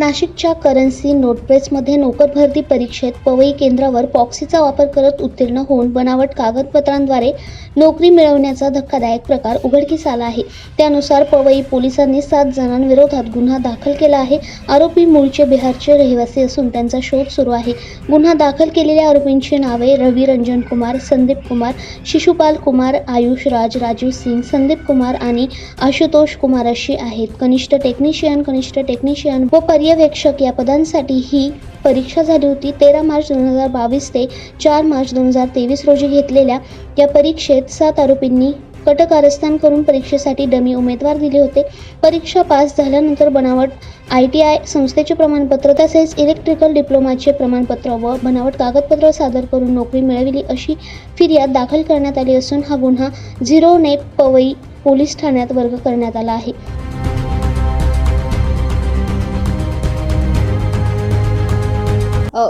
नाशिकच्या करन्सी नोटप्रेसमध्ये नोकर भरती परीक्षेत पवई केंद्रावर पॉक्सीचा वापर करत उत्तीर्ण होऊन बनावट कागदपत्रांद्वारे नोकरी मिळवण्याचा धक्कादायक प्रकार उघडकीस आला आहे. त्यानुसार पवई पोलिसांनी सात जणांविरोधात गुन्हा दाखल केला आहे. आरोपी मूळचे बिहारचे रहिवासी असून त्यांचा शोध सुरू आहे. गुन्हा दाखल केलेल्या आरोपींची नावे रवी रंजन कुमार संदीप कुमार शिशुपाल कुमार आयुष राज राजीव सिंग संदीप कुमार आणि आशुतोष कुमार अशी आहेत. कनिष्ठ टेक्निशियन कनिष्ठ टेक्निशियन व पर्यवेक्षक या पदांसाठी ही परीक्षा झाली होती. तेरा मार्च दोन हजार बावीस ते चार मार्च दोन हजार तेवीस रोजी घेतलेल्या या परीक्षेत सात आरोपींनी कटकारस्थान करून परीक्षेसाठी डमी उमेदवार दिले होते. परीक्षा पास झाल्यानंतर बनावट आय टी आय संस्थेचे प्रमाणपत्र तसेच इलेक्ट्रिकल डिप्लोमाचे प्रमाणपत्र व बनावट कागदपत्र सादर करून नोकरी मिळविली अशी फिर्याद दाखल करण्यात आली असून हा गुन्हा झिरो नेट पवई पोलीस ठाण्यात वर्ग करण्यात आला आहे.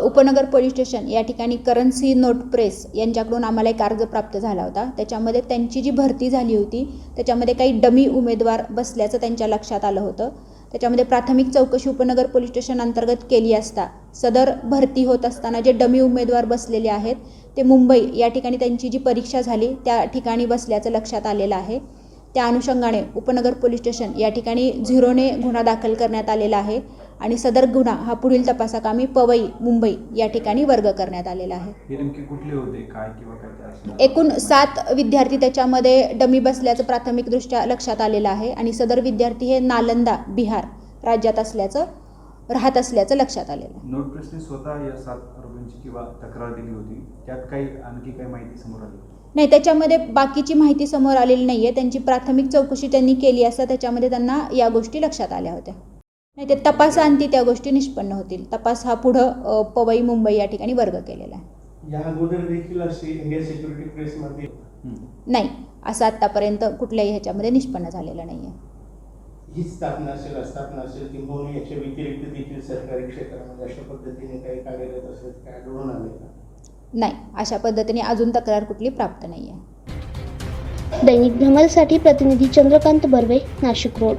उपनगर पोलीस स्टेशन या ठिकाणी करन्सी नोट प्रेस यांच्याकडून आम्हाला एक अर्ज प्राप्त झाला होता. त्याच्यामध्ये त्यांची जी भरती झाली होती त्याच्यामध्ये काही डमी उमेदवार बसल्याचं त्यांच्या लक्षात आलं होतं. त्याच्यामध्ये प्राथमिक चौकशी उपनगर पोलीस स्टेशन अंतर्गत केली असता सदर भरती होत असताना जे डमी उमेदवार बसलेले आहेत ते मुंबई या ठिकाणी त्यांची जी परीक्षा झाली त्या ठिकाणी बसल्याचं लक्षात आलेलं आहे. त्या अनुषंगाने उपनगर पोलीस स्टेशन या ठिकाणी झिरोने गुन्हा दाखल करण्यात आलेला आहे. आणि सदर गुन्हा हा पुढील तपासाकामी पवई मुंबई या ठिकाणी वर्ग करण्यात आलेला आहे. हे एकूण सात विद्यार्थी त्याच्यामध्ये डमी बसल्याचं प्राथमिकदृष्ट्या लक्षात आलेलं आहे आणि सदर विद्यार्थी हे नालंदा बिहार राज्यात असल्याचं राहत असल्याचं लक्षात आलेलं आहे. नोट प्रेसने स्वतः या सात आरोपींची किंवा तक्रार दिली होती. त्यात काही आणखी काही माहिती समोर आली? नाही त्याच्यामध्ये बाकीची माहिती समोर आलेली नाही आहे त्यांची प्राथमिक चौकशी त्यांनी केली असता त्याच्यामध्ये त्यांना या गोष्टी लक्षात आल्या होत्या. नाही ते तपासांती त्या गोष्टी निष्पन्न होतील. तपास हा पुढं पवई मुंबई या ठिकाणी वर्ग केलेला आहे. या अगोदर देखील अशी इंडिया सिक्युरिटी प्रेसमध्ये? हम्म. नाही असं आत्तापर्यंत कुठल्याही ह्याच्यामध्ये निष्पन्न झालेलं नाही आहे ही स्थापना असेल अस्थापना असेल किंवा याच्या व्यतिरिक्त देखील सरकारी क्षेत्रामध्ये अशा पद्धतीने काही कार्यरत असेल काय आढळून आले का? नाही अशा पद्धतीने अजून तक्रार कुठली प्राप्त नाही आहे दैनिक भ्रमरसाठी प्रतिनिधी चंद्रकांत बर्वे नाशिक रोड.